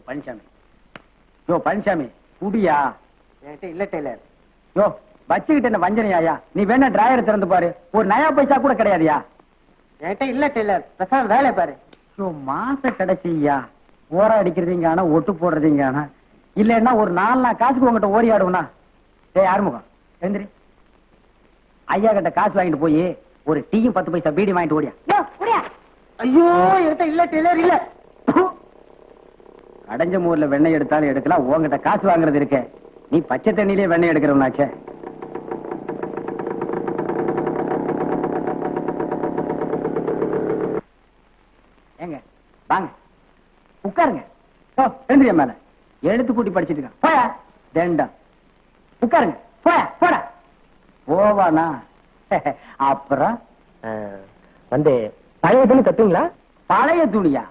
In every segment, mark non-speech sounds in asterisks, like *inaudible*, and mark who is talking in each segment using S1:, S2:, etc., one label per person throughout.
S1: யோ பழனிசாமி. யோ பழனிசாமி குடியா?
S2: என்கிட்ட இல்ல டெய்லர்.
S1: யோ வச்சுக்கிட்டு என்ன வஞ்சனையாயா? நீ வேணா டிராயர் திறந்து பாரு. ஒரு நயா பைசா கூட கிடையாதுயா?
S2: என்கிட்ட இல்ல டெய்லர். பேசாம வேலை பாரு.
S1: யோ மாச கிடைச்சியா ஓர அடிக்கிறதீங்க ஆனா ஒட்டு போடுறதீங்க ஆனா இல்லன்னா ஒரு நாலு நாள் காசுக்கு உங்ககிட்ட ஓரி ஆடுவனா டேய் ஆறுமுகம் எழுந்திரி. ஐயா கிட்ட காசு வாங்கிட்டு போய் ஒரு டீயும் பத்து பைசா பீடி வாங்கிட்டு ஓடியா?
S2: ஐயோ என்கிட்ட இல்ல டெய்லர் இல்ல.
S1: அடைஞ்ச மூர்ல வெண்ணெய் எடுத்தாலும் எடுக்கலாம். உன்கிட்ட காசு வாங்குறது இருக்கே. நீ பச்சை தண்ணியிலே வெண்ணெய் எடுக்கிறவனாச்சே ஏங்க வாங்க. உட்காருங்க. ஓ எழுந்திரியா மேல. எழுத்து கூட்டி படிச்சிட்டு போயா தண்டம் உட்காருங்க. போயா போடா. போவானா? *laughs* அப்புறம்?
S2: வந்து. பழைய துணி தட்டுங்களா
S1: பழைய துணியா?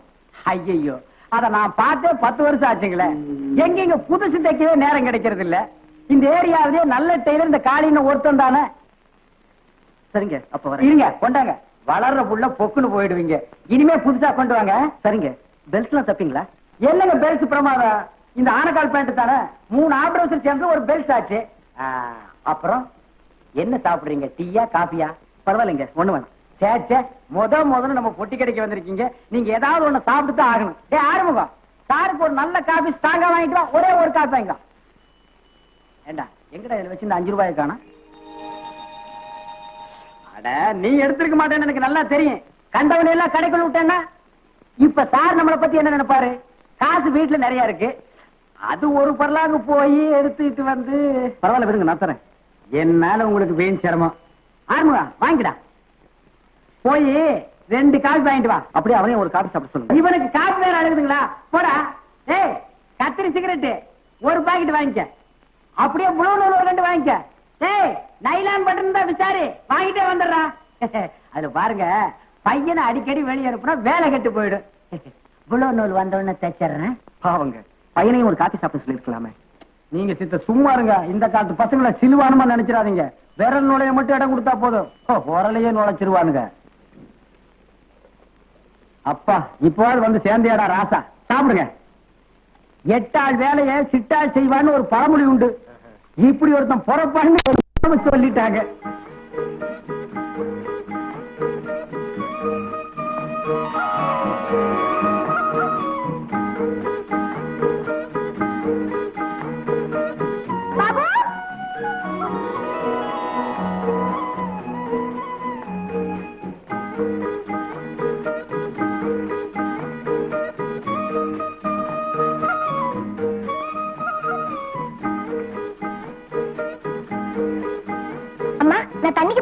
S1: ஐயையோ. அத நான் பார்த்தே பத்து வருஷம் ஆச்சுங்களே. எங்கெங்க புதுசு தைக்கவே நேரம் கிடைக்கிறது இல்ல இந்த ஏரியாவிலே நல்ல டெய்லர் இந்த காளின்னு ஒருத்தன் தானே.
S2: சரிங்க அப்ப
S1: இருங்க கொண்டாங்க. வளர்ற புள்ள பொக்குன்னு போயிடுவீங்க. இனிமே புதுசா கொண்டு வாங்க.
S2: சரிங்க பெல்ட்லாம் தப்பீங்களா?
S1: என்னங்க பெல்ட் பிரமாதம்? இந்த ஆனக்கால் பேண்ட் தானே? மூணு ஆபரேஷன் சேர்ந்து ஒரு பெல்ட் ஆச்சு. அப்புறம்? என்ன சாப்பிடுறீங்க? டீயா காபியா
S2: பரவாயில்லைங்க ஒண்ணு வேணாம்.
S1: சே சே முத முதல்ல நம்ம பொட்டி கடைக்கு வந்திருக்கீங்க. நீங்க ஏதாவது ஒண்ணு சாப்பிட்டு தான் ஆகணும். ஏ ஆரம்பம் சாருக்கு ஒரு நல்ல காபி ஸ்ட்ராங்கா வாங்கிட்டு ஒரே ஒரு காபி வாங்கிக்கலாம். ஏண்டா எங்கடா இதுல வச்சு இந்த அஞ்சு ரூபாய் காணும்? அட நீ எடுத்திருக்க மாட்டேன்னு எனக்கு நல்லா தெரியும். கண்டவனை எல்லாம் கடைக்குள்ள விட்டேன்னா? இப்ப சார் நம்மளை பத்தி என்ன நினைப்பாரு? காசு வீட்டுல நிறைய இருக்கு. அது ஒரு பரலாங்க போய் எடுத்துட்டு வந்து
S2: பரவாயில்ல விடுங்க நான் தரேன்.
S1: என்னால உங்களுக்கு வீண் சிரமம். ஆறுமுகா வாங்கிடா. போய் ரெண்டு காபி வாங்கிட்டு வா.
S2: அப்படியே அவனையும் ஒரு காபி சாப்பிட சொல்லுங்க
S1: இவனுக்கு காபி வேற அழுகுதுங்களா? போடா. ஏய் கத்திரி சிகரெட் ஒரு பாக்கெட் வாங்கிக்க. அப்படியே புளூ நூல் ஒரு ரெண்டு வாங்கிக்க. ஏய் நைலான் பட்டன் தான் விசாரி வாங்கிட்டே வந்துடுறா. *laughs* அதுல பாருங்க பையனை அடிக்கடி வெளியே அனுப்புனா வேலை கெட்டு போயிடும். *laughs* புளூ நூல் வந்த உடனே தைச்சிடுறேன்
S2: பாவங்க பையனையும் ஒரு காபி சாப்பிட சொல்லிருக்கலாமே
S1: நீங்க சித்த சும்மா இருங்க. இந்த காலத்து பசங்களை சிலுவானுமா நினைச்சிடாதீங்க. விரல் நுழைய மட்டும் இடம் கொடுத்தா போதும். உரலையே நுழைச்சிருவானுங்க. அப்பா இப்போது வந்து சேர்ந்தியாடா ராசா. சாப்பிடுங்க. எட்டாள் வேலையை சிட்டாள் செய்வான்னு ஒரு பழமொழி உண்டு. இப்படி ஒருத்தன் பொறப்பான்னு சொல்லிட்டாங்க.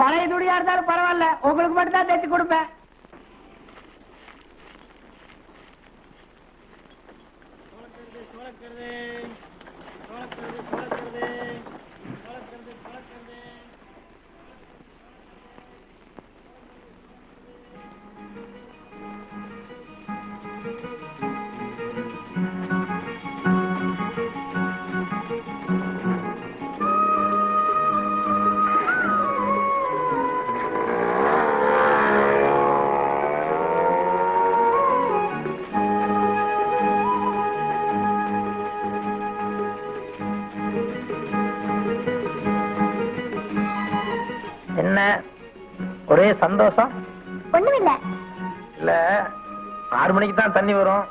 S1: பழைய துணியா இருந்தாலும் பரவாயில்ல. உங்களுக்கு மட்டும் தான் தைச்சு கொடுப்பேன்.
S2: ஒரே சந்தோஷம்?
S3: ஒண்ணும் இல்ல
S2: இல்ல ஆறு மணிக்கு தான் தண்ணி வரும்.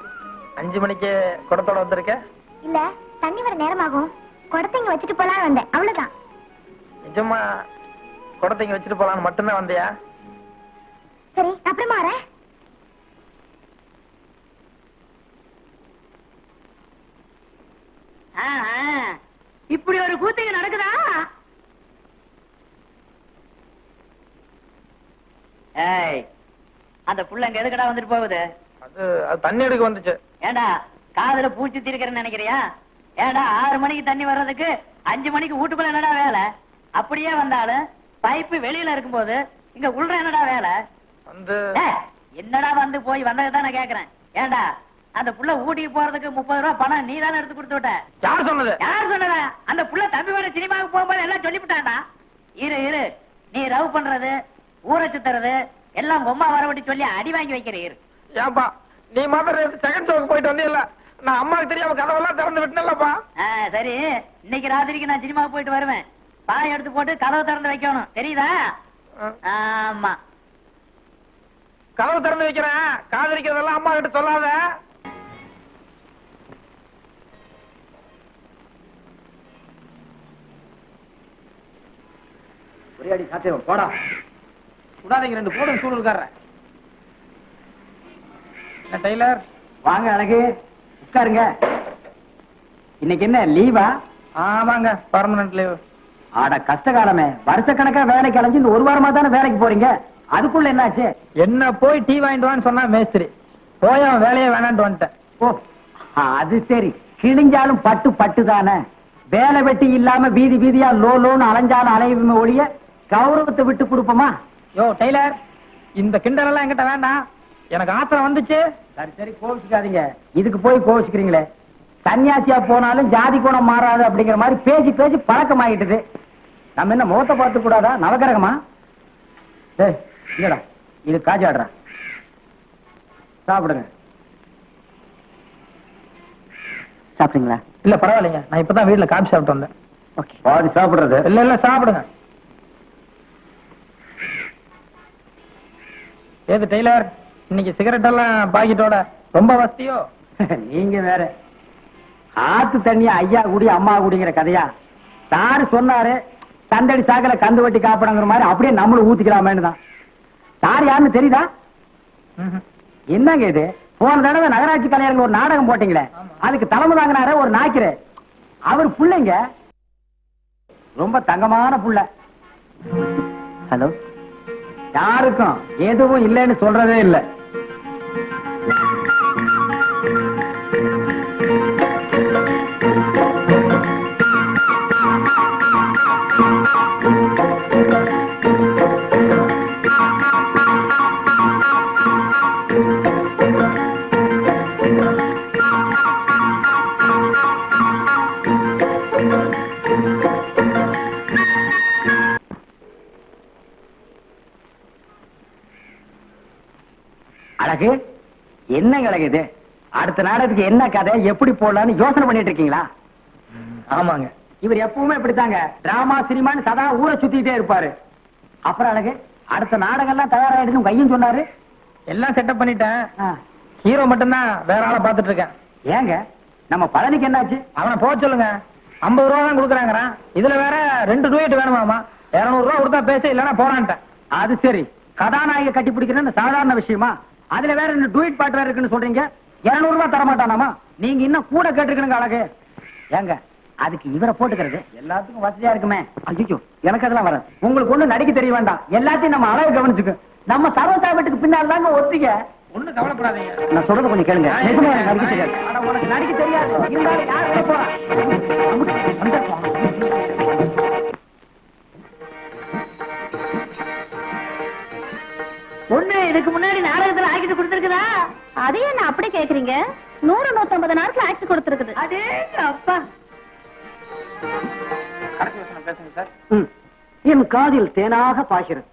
S2: அஞ்சு மணிக்கு குடத்தோட வந்திருக்க?
S3: இல்ல தண்ணி வர நேரமாகும். குடத்தை இங்க வச்சுட்டு போலாம் வந்தேன். அவ்வளவுதான்.
S2: நிஜமா குடத்தை இங்க வச்சுட்டு போலான்னு மட்டும்தான் வந்தியா?
S3: சரி அப்புறமா வரேன்
S1: இப்படி ஒரு கூத்திங்க நடக்குதா ஏய் அந்த புள்ள அங்க எதுக்கடா வந்துட்டு போகுது?
S2: அது தண்ணி எடுக்க வந்துச்சு.
S1: ஏண்டா காதுல பூச்சி திரிக்கிறேன்னு நினைக்கிறியா? ஏடா ஆறு மணிக்கு தண்ணி வர்றதுக்கு அஞ்சு மணிக்கு வீட்டுக்குள்ள என்னடா வேலை? அப்படியே வந்தாலும் பைப்பு வெளியில இருக்கும்போது இங்க உள்ள என்னடா வேலை?
S4: வந்து
S1: என்னடா வந்து போய் வந்ததுதான் நான் கேக்குறேன். ஏண்டா அந்த புள்ள ஊட்டிக்கு போறதுக்கு முப்பது ரூபா பணம் நீ தானே எடுத்து கொடுத்து விட்ட?
S4: யார் சொன்னது?
S1: யார் சொன்னதா? அந்த புள்ள தம்பி வர சினிமாவுக்கு போகும்போது எல்லாம் சொல்லிவிட்டான்டா. இரு இரு நீ ரவ் பண்றது ஊரை சுத்துறது எல்லாம் உம்மா வரவட்டி சொல்லி அடி வாங்கி வைக்கிற இரு.
S4: ஏன்பா நீ மாத்திரம் செகண்ட் ஷோக்கு போயிட்டு வந்தீல்ல. நான் அம்மாவுக்கு தெரியாம கதவெல்லாம் திறந்து விட்டேன்லப்பா
S1: சரி. இன்னைக்கு ராத்திரிக்கு நான் சினிமாவுக்கு போயிட்டு வருவேன். பாய் எடுத்து போட்டு கதவை திறந்து வைக்கணும். தெரியுதா? ஆமா.
S4: கதவு திறந்து வைக்கிறேன். காதலிக்கிறதெல்லாம் அம்மா கிட்ட சொல்லாத.
S1: ஒரே அடி சாத்தியம். போடா.
S4: விடாதீங்க ரெண்டு போடும் சூழல்காரன் என்ன டெய்லர்?
S1: வாங்க அழகு. உட்காருங்க. இன்னைக்கு என்ன லீவா?
S4: ஆமாங்க பர்மனன்ட் லீவ்
S1: ஆட கஷ்டகாலமே. வருஷக்கணக்கா வேலைக்கு அலைஞ்சு இந்த ஒரு வாரமா தானே வேலைக்கு போறீங்க? அதுக்குள்ள என்னாச்சு?
S4: என்ன போய் டீ வாங்கிட்டு வான்னு சொன்னா மேஸ்திரி. போய் அவன் வேலையே வேணான்ட்டு வந்துட்டேன்.
S1: ஓ அது சரி. கிழிஞ்சாலும் பட்டு பட்டு தானே. வேலை வெட்டி இல்லாம வீதி வீதியா லோ லோன்னு அலைஞ்சாலும் அலையுமே ஒழிய கௌரவத்தை விட்டு கொடுப்போமா?
S4: யோ டெய்லர் இந்த கிண்டல் எல்லாம் என்கிட்ட வேண்டாம். எனக்கு ஆத்திரம் வந்துச்சு.
S1: சரி சரி கோவிச்சுக்காதீங்க. இதுக்கு போய் கோவிச்சுக்கிறீங்களே. சன்னியாசியா போனாலும் ஜாதி குணம் மாறாது அப்படிங்கிற மாதிரி பேசி பேசி பழக்கமாயிட்டுது. நம்ம என்ன முகத்தை பார்த்து கூடாதா? நவகிரகமா டேய் இல்லடா இது காஜாடுறா சாப்பிடுங்க. சாப்பிட்டீங்களா?
S4: இல்ல பரவாயில்லைங்க. நான் இப்பதான் வீட்டுல காபி சாப்பிட்டு வந்தேன்.
S1: ஓகே பாதி சாப்பிடுறது.
S4: இல்ல இல்ல சாப்பிடுங்க. ஏது டெய்லர்? இன்னைக்கு சிகரெட் எல்லாம் பாக்கெட்டோட ரொம்ப வசதியோ? *laughs*
S1: நீங்க வேற. ஆத்து தண்ணி ஐயா குடி அம்மா குடிங்கிற கதையா? சாரு சொன்னாரு தந்தடி சாக்கல கந்து வட்டி காப்பிடங்கிற மாதிரி அப்படியே நம்மளும் ஊத்திக்கலாமேன்னு தான். சார் யாருன்னு தெரியுதா. என்னங்க இது. போன தடவை நகராட்சி கலைஞர்கள் ஒரு நாடகம் போட்டீங்களே. அதுக்கு தலைமை தாங்கினார ஒரு நாய்க்கிற அவர் புள்ளைங்க. ரொம்ப தங்கமான புள்ள. ஹலோ? யாருக்கும் எதுவும் இல்லைன்னு சொல்றதே இல்ல. என்னங்க அழகு இது அடுத்த நாடகத்துக்கு என்ன கதை எப்படி போடலாம்னு யோசனை பண்ணிட்டு இருக்கீங்களா?
S4: ஆமாங்க.
S1: இவர் எப்பவுமே இப்படித்தாங்க. டிராமா சினிமான்னு சதா ஊரை சுத்திட்டே இருப்பாரு. அப்புறம் அழகு அடுத்த நாடகம் எல்லாம் தயாராயிடுன்னு கையும் சொன்னாரு?
S4: எல்லாம் செட்டப் பண்ணிட்டேன். ஹீரோ மட்டும்தான் வேற ஆளை பாத்துட்டு இருக்கேன்.
S1: ஏங்க நம்ம பழனிக்கு என்னாச்சு?
S4: அவனை போக சொல்லுங்க. ஐம்பது ரூபா தான் கொடுக்குறாங்கிறான். இதுல வேற ரெண்டு டூயட் வேணுமாமா இருநூறு ரூபா கொடுத்தா பேச இல்லைன்னா போறான்ட்டேன்.
S1: அது சரி. கதாநாயக கட்டி பிடிக்கிறது சாதாரண விஷயமா? அதுல வேற ரெண்டு டூயிட் பாட்டு வேற இருக்குன்னு சொல்றீங்க? இருநூறு ரூபாய் தர மாட்டானாமா நீங்க இன்னும் கூட கேட்டிருக்கணுங்க அழகு. ஏங்க அதுக்கு இவரை போட்டுக்கிறது எல்லாத்துக்கும் வசதியா இருக்குமே. ஐயோ எனக்கு அதெல்லாம் வராது. உங்களுக்கு ஒண்ணு நடிக்க தெரிய வேண்டாம். எல்லாத்தையும் நம்ம அழகு கவனிச்சுக்க. நம்ம சர்வசாபத்துக்கு பின்னால் தாங்க ஒத்திக்க
S4: ஒண்ணும் கவலைப்படாதீங்க.
S1: நான் சொல்றது கொஞ்சம் கேளுங்க. நடிக்க தெரியாது. உனக்கு நடிக்க தெரியாது. இருந்தாலும் யார் வேலை போறா ஒண்ணு இதுக்கு முன்னாடி நாடகத்துல ஆக்கிட்டு கொடுத்துருக்குதா?
S5: அதையே என்ன அப்படி கேக்குறீங்க? நூறு நூத்தம்பது நேரத்துல ஆக்ட் கொடுத்துருக்குது.
S1: அதே அப்பா. என் காதில் தேனாக பாய்கிறது.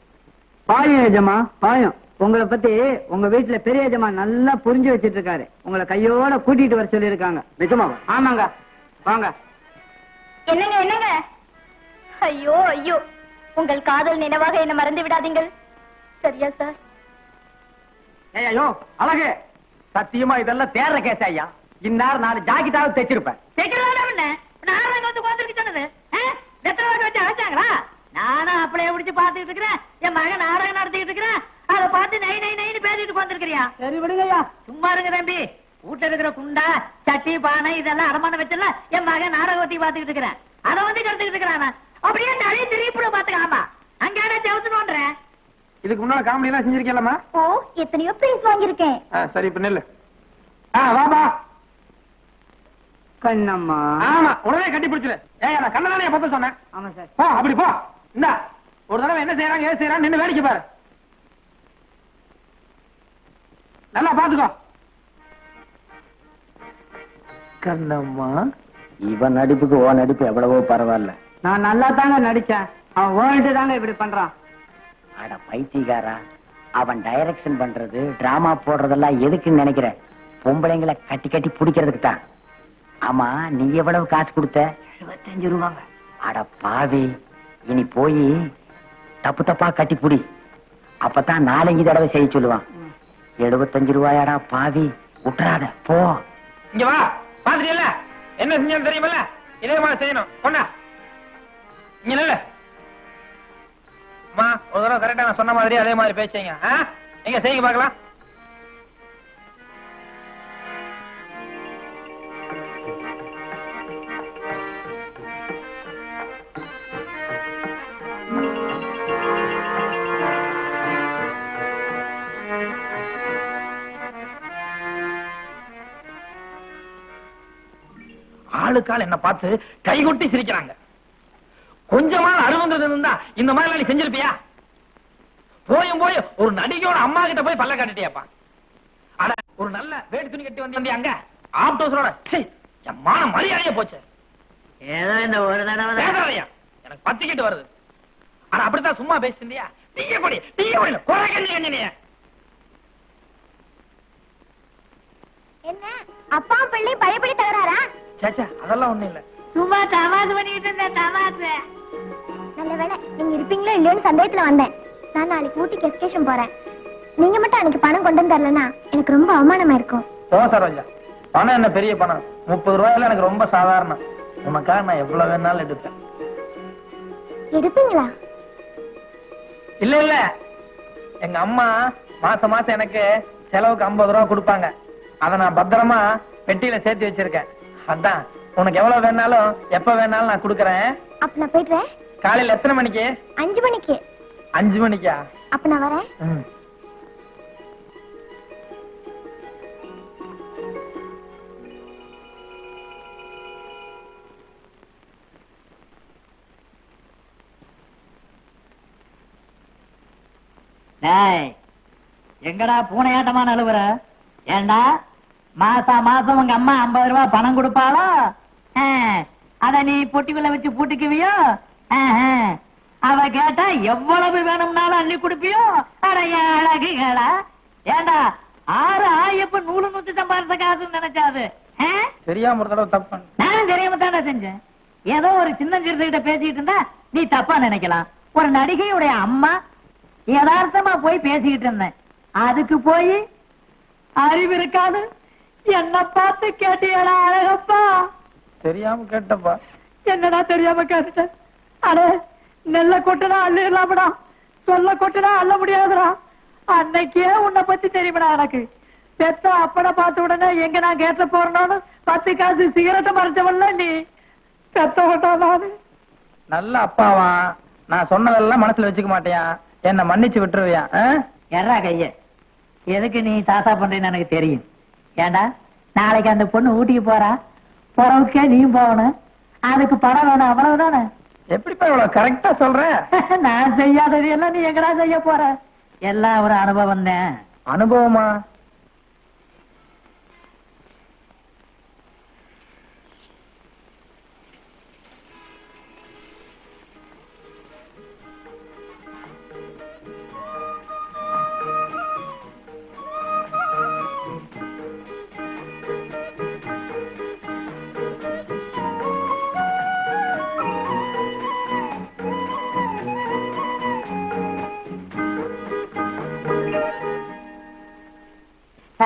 S1: பாயம் எஜமா பாயம். உங்களை பத்தி உங்க வீட்டுல பெரிய எஜமா நல்லா புரிஞ்சு வச்சிட்டு இருக்காரு உங்களை கையோட கூட்டிட்டு வர சொல்லி இருக்காங்க நிஜமா ஆமாங்க. வாங்க.
S5: என்னங்க என்னங்க? ஐயோ ஐயோ. உங்கள் காதல் நினைவாக என்ன மறந்து விடாதீங்கள். சரியா சார்?
S1: ஐயோ அழகு. சத்தியமா இதெல்லாம் தேர்ற கேஸ் ஐயா. இந்நேரம் நாலு ஜாக்கெட்டாவது தைச்சிருப்பேன். நானும் அப்படியே பிடிச்சு பாத்துக்கிட்டு இருக்கிறேன். என் மகன் நாடகம் நடத்திக்கிட்டு இருக்கிறேன். அதை பார்த்து நை நை நைன்னு பேசிட்டு போந்திருக்கிறியா சரி விடுங்கய்யா சும்மா இருங்க தம்பி. வீட்டுல இருக்கிற குண்டா சட்டி பானை இதெல்லாம் அடமான வச்சல என் மகன் நாடகத்தை பாத்துக்கிட்டு இருக்கிறேன். அதை வந்து கருத்துக்கிட்டு இருக்கிறான்? அப்படியே நிறைய திருப்பிட பாத்துக்கலாமா அங்கே செவத்துனோன்றேன்
S4: இதுக்கு முன்னால காமெடி எல்லாம் செஞ்சிருக்கலாமா
S5: ஓ எத்தனையோ பிரைஸ் வாங்கியிருக்கேன்.
S4: சரி இப்ப நெல்லு.
S1: ஆ வாமா
S6: கண்ணம்மா.
S4: ஆமா உடனே கட்டி பிடிச்சிரு. ஏய் நான் கண்ணதானே பத்த சொன்னேன்.
S6: ஆமா சார்.
S4: போ அப்படி போ. இந்தா ஒரு தடவை என்ன செய்யறாங்க ஏது செய்யறாங்க நின்னு வேடிக்கை பாரு. நல்லா பாத்துக்கோ
S1: கண்ணம்மா. இவன் நடிப்புக்கு ஓ நடிப்பு எவ்வளவோ பரவாயில்ல.
S6: நான் நல்லா தாங்க நடிச்சேன். அவன் வேர்ல்டு தாங்க இப்படி பண்றான்.
S1: அட பைத்தியக்காரா. அவன் டைரக்ஷன் பண்றது டிராமா போடுறதெல்லாம் எதுக்குன்னு நினைக்கிற. பொம்பளைங்களை கட்டி கட்டி பிடிக்கிறதுக்கு தான். ஆமா நீ எவ்வளவு காசு கொடுத்த?
S6: இருபத்தஞ்சு ரூபாங்க.
S1: அட பாவி. இனி போய் தப்பு தப்பா கட்டி புடி. அப்பதான் நாலஞ்சு தடவை செய்ய சொல்லுவான். எழுபத்தஞ்சு ரூபாயாடா பாவி. விட்டுறாத போ.
S4: இங்க வா. பாத்துட்டீல்ல என்ன செஞ்சேன்னு தெரியுமில்ல? இதே மாதிரி செய்யணும். கொண்டா. இங்க நில்லு அம்மா ஒரு தடவை கரெக்டா நான் சொன்ன மாதிரி அதே மாதிரி பேசுங்க நீங்க செய்யுங்க பாக்கலாம் ஆளுக்கால் என்ன பார்த்து கைகொட்டி சிரிக்கிறாங்க. கொஞ்சமா அருவங்கிறது இருந்தா இந்த மாதிரி எல்லாம் நீ செஞ்சிருப்பியா? போயும் போய் ஒரு நடிகையோட அம்மா கிட்ட போய் பல்ல காட்டிட்டியாப்பா. அட ஒரு நல்ல வேட்டி துணி கட்டி வந்து அங்க? ஆப்டோஸரோட. என் மான மரியாதையே போச்சு.
S6: ஏதோ இந்த ஒரு தடவை
S4: எனக்கு பத்திக்கிட்டு வருது. ஆனா அப்படித்தான் சும்மா பேசிட்டு இருந்தியா டீய பொடி டீய பொடி குறை கஞ்சி கஞ்சினிய.
S3: என்ன? அப்பா பிள்ளை பழையபடி தகராறா?
S4: சேச்சா அதெல்லாம் ஒண்ணும் இல்ல.
S6: சும்மா தமாசு பண்ணிட்டு இருந்தேன் தமாசு.
S3: நல்ல வேளை நீங்க இருப்பீங்களோ இல்லையோன்னு சந்தேகத்துல வந்தேன். நான் நாளைக்கு ஊட்டிக்கு எஸ்கேஷன் போறேன். நீங்க மட்டும் அன்னைக்கு பணம் கொண்டு வந்து தரலன்னா எனக்கு ரொம்ப அவமானமா இருக்கும்.
S4: போ சரோஜா பணம் என்ன பெரிய பணம். முப்பது ரூபாயில எனக்கு ரொம்ப சாதாரணம். உனக்காக நான் எவ்வளவு வேணாலும் எடுப்பேன்.
S3: எடுப்பீங்களா?
S4: இல்ல இல்ல. எங்க அம்மா மாசம் மாசம் எனக்கு செலவுக்கு 50 ரூபா கொடுப்பாங்க. அத நான் பத்திரமா பெட்டியில சேர்த்து வச்சிருக்கேன். அதான். உனக்கு எவ்வளவு வேணாலும் எப்ப வேணாலும் நான் கொடுக்கறேன்.
S3: அப்ப நான் போயிடுறேன்.
S4: காலையில எத்தனை மணிக்கு?
S3: அஞ்சு மணிக்கு.
S4: அஞ்சு மணிக்கா?
S3: அப்ப நான் வரேன்.
S6: எங்கடா பூனையாட்டமா நழுவுற ஏண்டா மாசா மாசம் உங்க அம்மா ஐம்பது ரூபாய் பணம் கொடுப்பாளோ? அத நீ பொட்டிக்குள்ள வச்சு பூட்டிக்குவியோ. அவ கேட்டா எவ்வளவு வேணும்னாலும் அள்ளி கொடுப்பியோ? அழகுகளா? ஏண்டா ஆறு ஆயப்ப நூலு நூத்தி சம்பாதித்த காசுன்னு நினைச்சாது?
S4: தெரியாம ஒரு தடவை தப்பு.
S6: நானும் தெரியாம தானே செஞ்சேன். ஏதோ ஒரு சின்ன சிறுத்தைகிட்ட பேசிட்டு இருந்தா நீ தப்பா நினைக்கலாம். ஒரு நடிகையுடைய அம்மா யதார்த்தமா போய் பேசிக்கிட்டு இருந்தேன். அதுக்கு போய் அறிவு இருக்காது. என்ன பார்த்து கேட்டியடா அழகப்பா.
S4: தெரியாம கேட்டப்பா
S6: என்னடா தெரியாம கேட்டுட்டேன் அடே நெல்ல கொட்டுனா அள்ளிடலாமடா சொல்ல கொட்டுனா அள்ள முடியாதுடா. அன்னைக்கே உன்னை பத்தி தெரியுமடா எனக்கு. பெத்த அப்பனை பார்த்த உடனே எங்க நான் கேட்ட போறேன்னு பத்து காசு சிகரெட்டை மறைச்சவன்ல நீ. பெத்த விட்டா நானு.
S4: நல்ல அப்பாவா? நான் சொன்னதெல்லாம் மனசுல வச்சுக்க மாட்டியா? என்ன மன்னிச்சு விட்டுருவியா?
S6: எறா கைய. எதுக்கு நீ தாத்தா பண்றேன்னு எனக்கு தெரியும். ஏண்டா நாளைக்கு அந்த பொண்ணு ஊட்டிக்கு போறா? போறவுக்கே நீயும் போகணும் அதுக்கு பணம் வேணும் அவ்வளவுதானே
S4: எப்படிப்பா இவ்வளவு கரெக்டா சொல்ற? *laughs*
S6: நான் செய்யாதது எல்லாம் நீ எங்கடா செய்ய போற? எல்லாம் ஒரு அனுபவம் தான்.
S4: அனுபவமா?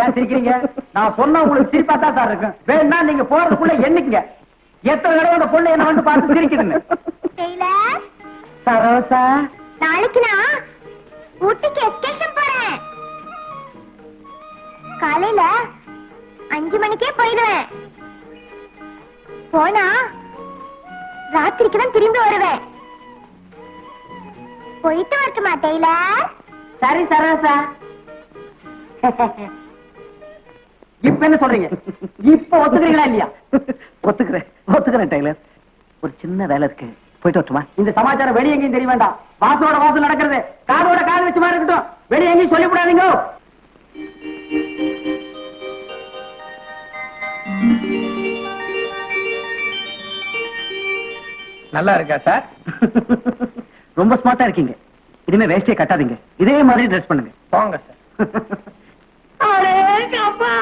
S1: ஏன் சிரிக்கிறீங்க? நான் சொன்னா உங்களுக்கு சிரிப்பா தான் சார் இருக்கும். வேணா நீங்க போறதுக்குள்ள என்னைக்குங்க எத்தனை தடவை அந்த பொண்ணு என்ன வந்து பார்த்து சிரிக்குதுன்னு?
S3: டெய்லர்?
S1: சரோசா?
S3: நாளைக்கு நான் ஊட்டிக்கு எஸ்கேஷன் போறேன். காலையில அஞ்சு மணிக்கே போயிடுவேன். போனா ராத்திரிக்கு தான் திரும்பி வருவேன். போயிட்டு வரட்டுமா டெய்லர்?
S6: சரி சரோசா. *laughs* இப்ப என்ன சொல்றீங்க? இப்ப ஒத்துக்கிறீங்களா இல்லையா?
S1: ஒத்துக்கிறேன். ஒத்துக்கிறேன் டெய்லர். ஒரு சின்ன வேலை இருக்கு. போயிட்டு வரட்டுமா?
S6: இந்த சமாச்சாரம் வெளிய எங்கேயும் தெரிய வேண்டாம். வாசலோட வாசல் நடக்கிறது. காதோட காது வச்சு மாதிரி இருக்கட்டும். வெளிய எங்கேயும் சொல்லிவிடாதீங்க.
S4: நல்லா இருக்கா சார்? *laughs*
S1: ரொம்ப ஸ்மார்ட்டா இருக்கீங்க. இனிமே வேஷ்டியை கட்டாதீங்க. இதே மாதிரி ட்ரெஸ் பண்ணுங்க.
S4: போங்க சார். *laughs*
S6: அப்பா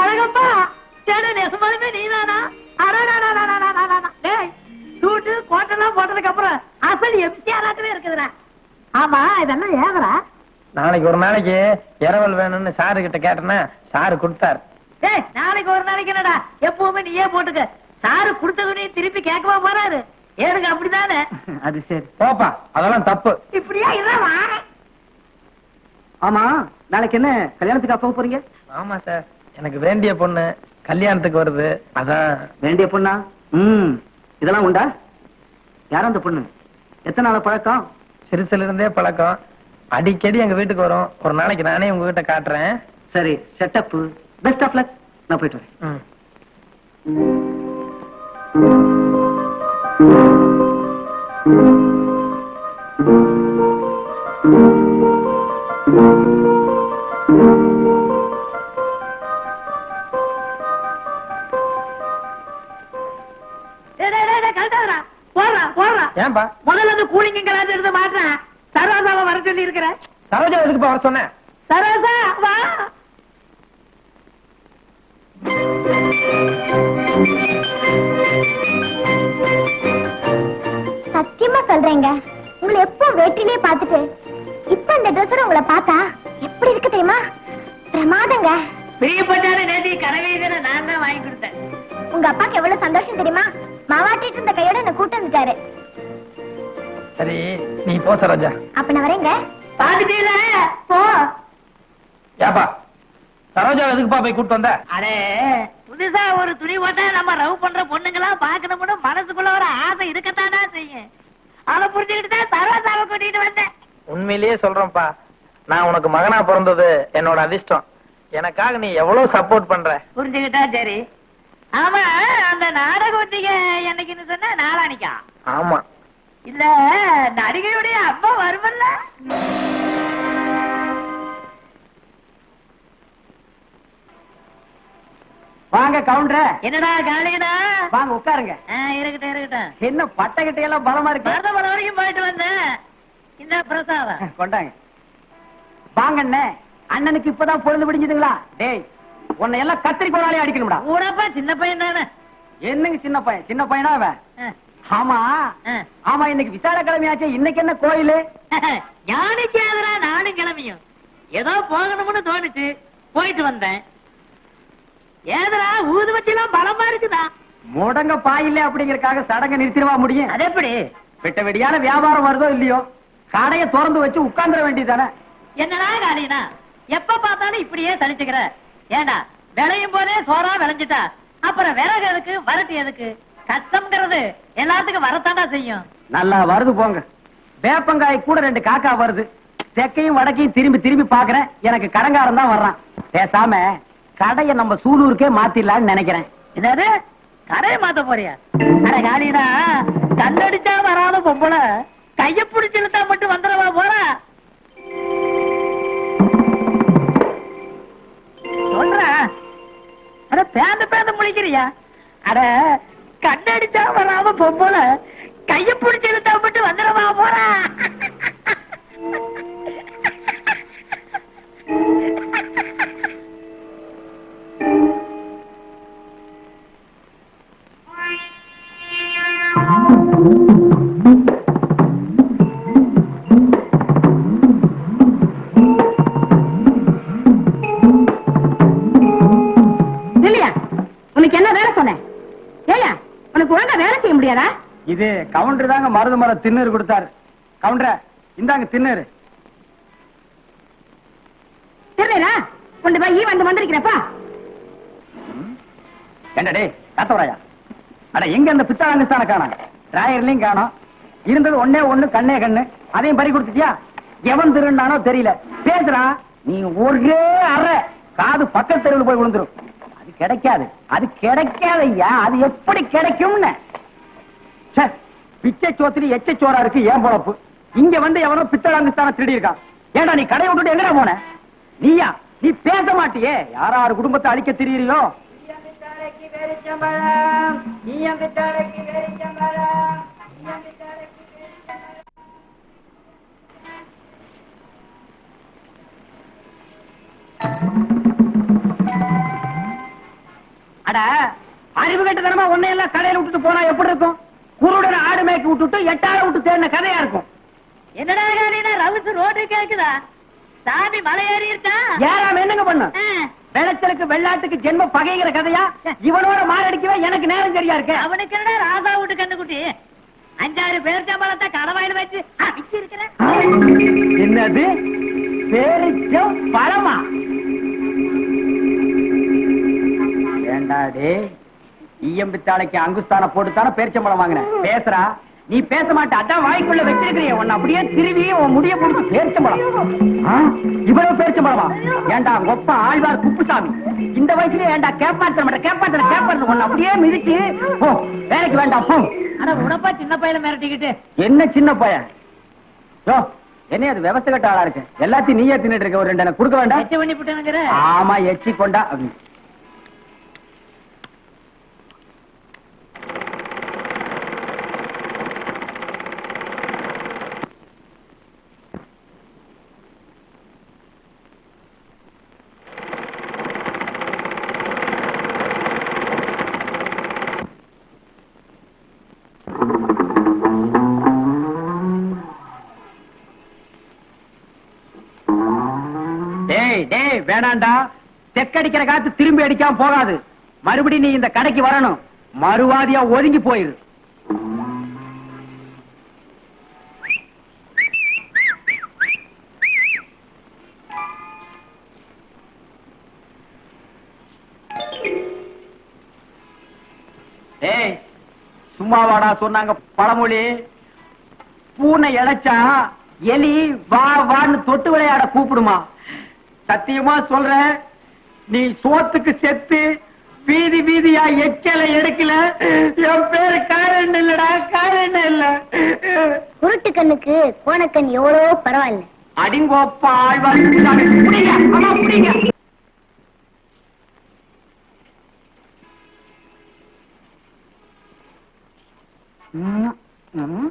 S6: அழகப்பா சேடு நெசமாலுமே நீதானா சூட்டு கோட்டெல்லாம் போட்டதுக்கு அப்புறம் அசல் எம்சிஆராகவே இருக்குதுடா. ஆமா இதெல்லாம் ஏவரா
S4: நாளைக்கு ஒரு நாளைக்கு இரவல் வேணும்னு சாரு கிட்ட கேட்டேன்னா சாரு கொடுத்தாரு.
S6: டேய் நாளைக்கு ஒரு நாளைக்கு என்னடா? எப்பவுமே நீயே போட்டுக்க. சாரு கொடுத்தவனையும் திருப்பி கேட்கவா போறாரு. ஏனுங்க அப்படிதானே?
S1: அது சரி.
S4: போப்பா அதெல்லாம் தப்பு.
S6: இப்படியா இதான்
S1: ஆமா நாளைக்கு என்ன? கல்யாணத்துக்கு அப்ப போறீங்க?
S4: ஆமா சார். எனக்கு வேண்டிய பொண்ணு கல்யாணத்துக்கு வருது. அதான்.
S1: வேண்டிய பொண்ணா? ம். இதெல்லாம் உண்டா? யாரும் அந்த பொண்ணு? எத்தனை நாள் பழக்கம்?
S4: சிறுசுல இருந்தே பழக்கம். அடிக்கடி எங்க வீட்டுக்கு வரும். ஒரு நாளைக்கு நானே உங்ககிட்ட காட்டுறேன்.
S1: சரி செட்டப் பெஸ்ட் ஆஃப் லக் நான் போயிட்டு வரேன்.
S4: ம்.
S6: கரெக்டா
S4: ஏன்பா?
S6: முதல்ல வந்து கூலிங்க கலாச்சி எடுத்து மாட்டேன் சரோசாவை வர சொல்லி இருக்கிறேன்
S4: சரோஜா எதுக்குப்பா வர சொன்னேன்?
S6: சரோசா வா.
S3: சத்தியமா சொல்றேங்க. உங்களை எப்போ வேற்றிலே பார்த்துட்டு இப்ப இந்த ட்ரெஸ்ஸோட உங்களை பார்த்தா எப்படி இருக்கு தெரியுமா? பிரமாதங்க.
S6: பிரியப்பட்டான நேதி கனவே நான் தான் வாங்கி கொடுத்தேன்.
S3: உங்க அப்பாக்கு எவ்வளவு சந்தோஷம் தெரியுமா? மாவாட்டிட்டு இருந்த கையோட என்ன கூட்டு வந்துட்டாரு.
S4: சரி நீ போ சரோஜா.
S3: அப்ப நான் வரேங்க
S6: பாத்துட்டீல போ.
S4: ஏப்பா சரோஜா எதுக்குப்பா போய் கூட்டு வந்த?
S6: அடே புதுசா ஒரு துணி போட்டா நம்ம ரவ் பண்ற பொண்ணுங்களா பாக்கணும்னு மனசுக்குள்ள ஒரு ஆசை இருக்கத்தானா செய்யும். அதை புரிஞ்சுக்கிட்டு தான் சரோசாவை கூட்டிட்டு வந்தேன்.
S4: உண்மையிலேயே சொல்றேன்ப்பா. நான் உனக்கு மகனா பிறந்தது என்னோட அதிர்ஷ்டம். எனக்காக நீ எவ்வளவு சப்போர்ட் பண்ற?
S6: புரிஞ்சுக்கிட்டா சரி. ஆமா அந்த நாடக ஒத்திகை என்னைக்குன்னு சொன்னா நாளானிக்கா.
S4: ஆமா.
S6: இல்ல நடிகையுடைய அப்பா வருமல்ல?
S1: வாங்க கவுண்டர்
S6: என்னடா காலையடா
S1: வாங்க உட்காருங்க.
S6: இருக்கட்டும் இருக்கட்டும்.
S1: என்ன பட்டகிட்ட எல்லாம் பலமா இருக்கு?
S6: மருதமலை வரைக்கும் போயிட்டு வந்தேன். இந்த பிரசாதம்
S1: கொண்டாங்க. வாங்க அண்ணே அண்ணனுக்கு இப்பதான் பொழுது விடிஞ்சதுங்களா? டேய் உன்னை எல்லாம் கத்திரிக்கோளாலே அடிக்கணும்டா.
S6: கூடப்பா சின்ன பையன் தானே
S1: என்னங்க சின்ன பையன்? சின்ன பையனா அவன்? ஆமா. ஆமா இன்னைக்கு விசால கிழமையாச்சே இன்னைக்கு என்ன கோயிலு? *laughs*
S6: ஞானிக்கு ஆதரா நானும் கிளம்பியும். ஏதோ போகணும்னு தோணுச்சு. போயிட்டு வந்தேன். ஏதரா ஊதுவத்திலாம் பலமா இருக்குதா?
S1: முடங்க பாயில்ல அப்படிங்கறக்காக சடங்க நிறுத்திடுவா முடியும்?
S6: அது எப்படி?
S1: வெட்ட வெடியான வியாபாரம் வருதோ இல்லையோ? கடைய திறந்து வச்சு உட்கார்ந்துட வேண்டியதானே
S6: என்னடா காலினா எப்ப பார்த்தாலும் இப்படியே தனிச்சுக்கிற. ஏண்டா விளையும் போதே சோறா விளைஞ்சிட்டா? அப்புறம் விறகு எதுக்கு? வரட்டு எதுக்கு? கஷ்டம்ங்கிறது எல்லாத்துக்கும் வரத்தாண்டா செய்யும்.
S1: நல்லா வருது போங்க. வேப்பங்காய் கூட ரெண்டு காக்கா வருது. தெற்கையும் வடக்கையும் திரும்பி திரும்பி பாக்குறேன் எனக்கு கடங்காரன் தான் வர்றான். பேசாம கடையை நம்ம சூலூருக்கே மாத்திடலாம்னு நினைக்கிறேன்.
S6: கரையை மாத்த போறியா? அட காலிடா கண்ணடிச்சா வராத பொம்பளை. கைய பிடிச்சு இழுத்தா மட்டும் வந்துடவா போற? சொல்றேன் அட பேந்த பேந்த முழிக்கிறியா? அட கண்ணடிச்சா வராம பொம்பளை கைய பிடிச்சு மட்டும் வந்துடவா போற ha! *laughs*
S1: இது கவுண்டர் தாங்க மருது மரம் திண்ணூறு கொடுத்தாரு. கவுண்டர இந்தாங்க திண்ணூறு
S6: தெரியலா கொண்டு போய் ஈ வந்து வந்திருக்கிறப்பா
S1: ஏண்டா டேய் காத்தவராயா? அட எங்க அந்த பித்தாளங்கஸ்தான காணோம். ராயர்லயும் காணோம். இருந்தது ஒண்ணே ஒண்ணு கண்ணே கண்ணு. அதையும் பறி கொடுத்துட்டியா? எவன் திருநானோ தெரியல. பேசுறா நீ ஒரே அற. காது பக்கத்து தெருவில் போய் விழுந்துரும். அது கிடைக்காது. அது கிடைக்காது ஐயா அது எப்படி கிடைக்கும்னு? பிச்சை சோத்திரி எச்ச சோறா இருக்கு ஏன் பொழப்பு இங்க வந்து எவனோ பித்தளாங்குஸ்தான திருடி இருக்கான் ஏண்டா நீ கடை விட்டுட்டு எங்கடா போன? நீயா? நீ பேச மாட்டியே? யார் குடும்பத்தை அழிக்க திரியிறியோ? அட அறிவு கட்டுத்தனமா உன்னை எல்லாம் கடையில விட்டுட்டு போனா எப்படி இருக்கும்? குருடன் ஆடு மேய்க்கு விட்டுட்டு எட்டால விட்டு தேடின கதையா இருக்கும்.
S6: என்னடா காலினா ரவுசு ரோடு கேக்குதா? சாமி மலை ஏறி இருக்கா?
S1: ஏறாம என்னங்க பண்ண? விளைச்சலுக்கு வெள்ளாட்டுக்கு ஜென்ம பகைங்கிற கதையா? இவனோட மாரடிக்கவே எனக்கு நேரம் சரியா இருக்கு.
S6: அவனுக்கு என்னடா ராசா வீட்டு கண்ணுக்குட்டி? அஞ்சாறு பேர் சம்பளத்தை கடவாயில வச்சு அடிச்சு இருக்கிறேன்
S1: என்னது? பேரிச்சம் பழமா? ஏண்டாடே ஈயம்பித்தாளைக்கு அங்குஸ்தான போட்டுத்தானே பேரிச்சம்பழம் வாங்கினேன். பேசுறா? நீ பேச மாட்ட அதான் வாய்க்குள்ள வச்சிருக்கிறிய. உன்னை அப்படியே திருவி உன் முடிய பிடிச்சி பேரிச்சம்பழம். ஆ, இவ்வளவு பேரிச்சம்பழமா? ஏண்டா ஒப்ப ஆழ்வார் குப்புசாமி. இந்த வயசுல ஏண்டா கேப்பாத்திர மாட்டேன் கேப்பாத்திர கேப்பாத்திர உன்னை அப்படியே மிதிச்சு போ வேலைக்கு வேண்டாம் போ.
S6: ஆனா உனப்பா சின்ன பையல மிரட்டிக்கிட்டு.
S1: என்ன சின்ன பையன்? யோ என்ன அது விவசாய கட்ட ஆளா இருக்கு. எல்லாத்தையும் நீயே தின்னுட்டு இருக்க ஒரு ரெண்டு கொடுக்க வேண்டாம்?
S6: எச்சு பண்ணி
S1: ஆமா எச்சி கொண்டா வேணாண்டா தெக்கடிக்கிற காத்து திரும்பி அடிக்காம போகாது. மறுபடியும் நீ இந்த கடைக்கு வரணும். மறுவாதியா ஒதுங்கி போயிரு. ஏய் சும்மா வாடா சொன்னாங்க பழமொழி. பூனை இழைச்சா எலி வா வான்னு தொட்டு விளையாட கூப்பிடுமா? சத்தியமா சொல்றேன் நீ சோத்துக்கு செத்து வீதி வீதியா எச்சல எடுக்கல. என் பேரு காரணம் இல்லடா காரணம் இல்ல.
S3: குருட்டு கண்ணுக்கு கோணக்கண் எவ்வளவோ பரவாயில்ல.
S1: அடிங்கோப்பா ஆழ்வார். புடிங்க அம்மா புடிங்க. ம், ம்.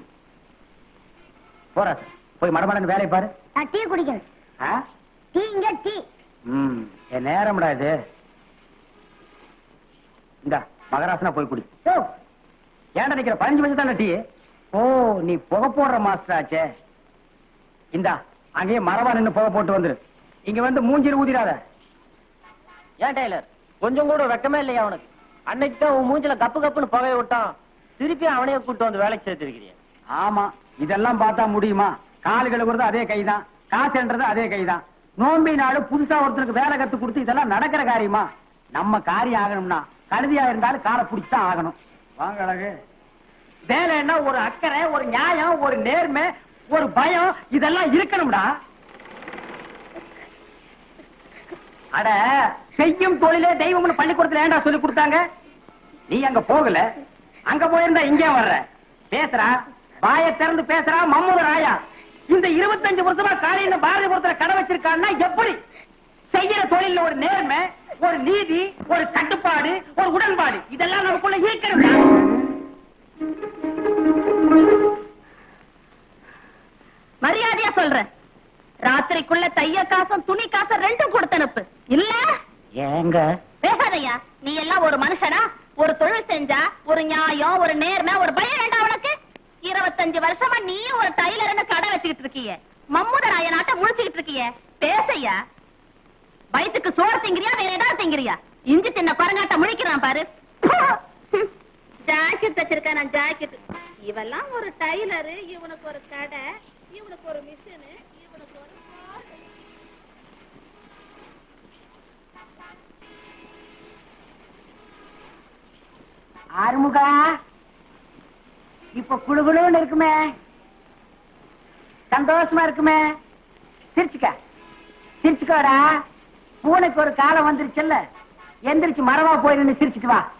S1: போறா போய் மடமடன்னு வேலையை பாரு.
S3: நான் டீ? டீ இங்க டீ
S1: ம் என் நேரம்டா இது. இந்த மகராசனா போய் குடி. ஓ. ஏன்டா நிக்கிற? பதினஞ்சு வயசு தானே டீ. ஓ நீ புகை போடுற மாஸ்டர் ஆச்சே. இந்தா அங்கேயே மரபா நின்னு புகை போட்டு வந்துரு. இங்க வந்து மூஞ்சில ஊதிராத
S7: ஏன் டெய்லர்? கொஞ்சம் கூட வெக்கமே இல்லையா அவனுக்கு அன்னைக்கு தான் உன் மூஞ்சில கப்பு கப்புன்னு புகைய விட்டான். திருப்பி அவனையே கூட்டு வந்து வேலைக்கு சேர்த்திருக்கிறிய.
S1: ஆமா இதெல்லாம் பார்த்தா முடியுமா? கால் கழுவுறது அதே கைதான். காசுன்றது அதே கைதான். நோம்பி நாடு புதுசா ஒருத்தருக்கு வேலை கத்து கொடுத்து இதெல்லாம் நடக்கிற காரியமா? நம்ம காரியம் ஆகணும்னா கழுதியா இருந்தாலும் காலை பிடிச்சுதான் ஆகணும். வாங்க அழகு. வேலைன்னா ஒரு அக்கறை ஒரு நியாயம் ஒரு நேர்மை ஒரு பயம் இதெல்லாம் இருக்கணும்டா. அட செய்யும் தொழிலே தெய்வம்னு பள்ளிக்கூடத்துல ஏன்டா சொல்லி கொடுத்தாங்க? நீ அங்க போகல. அங்க போயிருந்தா இங்கே வர்ற. பேசுறா. வாயை திறந்து பேசுறா. மம்மூத ராயா. இந்த இருபத்தஞ்சு வருஷமா காலையில பாரதிபுரத்துல கடை வச்சிருக்கான்னா எப்படி? செய்யற தொழில்ல ஒரு நேர்மை ஒரு நீதி ஒரு கட்டுப்பாடு ஒரு உடன்பாடு. இதெல்லாம் நமக்குள்ள இருக்கணும்டா
S8: மரியாதையா சொல்றேன் ராத்திரிக்குள்ள தைய காசும் துணி காசும் ரெண்டும் கொடுத்தனுப்பு இல்ல?
S1: ஏங்க?
S8: பேசாதையா. நீ எல்லாம் ஒரு மனுஷனா? ஒரு தொழில் செஞ்சா ஒரு நியாயம் ஒரு நேர்மை ஒரு பயம் வேண்டாம் உனக்கு. இருபத்தஞ்சு வருஷமா நீ ஒரு டைலர்னு கடை வச்சுக்கிட்டு இருக்கிய? மம்முத நாயனாட்ட முழிச்சுக்கிட்டு இருக்கிய? பேசையா? வயிற்றுக்கு சோறு திங்கிறியா வேற ஏதாவது திங்கிறியா? இஞ்சி தின்ன குரங்காட்ட முழிக்கிறான் பாரு. ஜாக்கெட் வச்சிருக்கேன் நான் ஜாக்கெட். இவெல்லாம் ஒரு டைலரு இவனுக்கு ஒரு கடை இவனுக்கு ஒரு மிஷினு இவனுக்கு ஒரு
S6: ஆறுமுகா? இப்ப குழுகுழுன்னு இருக்குமே. சந்தோஷமா இருக்குமே. சிரிச்சுக்க. சிரிச்சுக்கோடா. பூனைக்கு ஒரு காலம் வந்துருச்சுல்ல. எந்திரிச்சு மரமா போயிருந்து சிரிச்சுட்டு வா.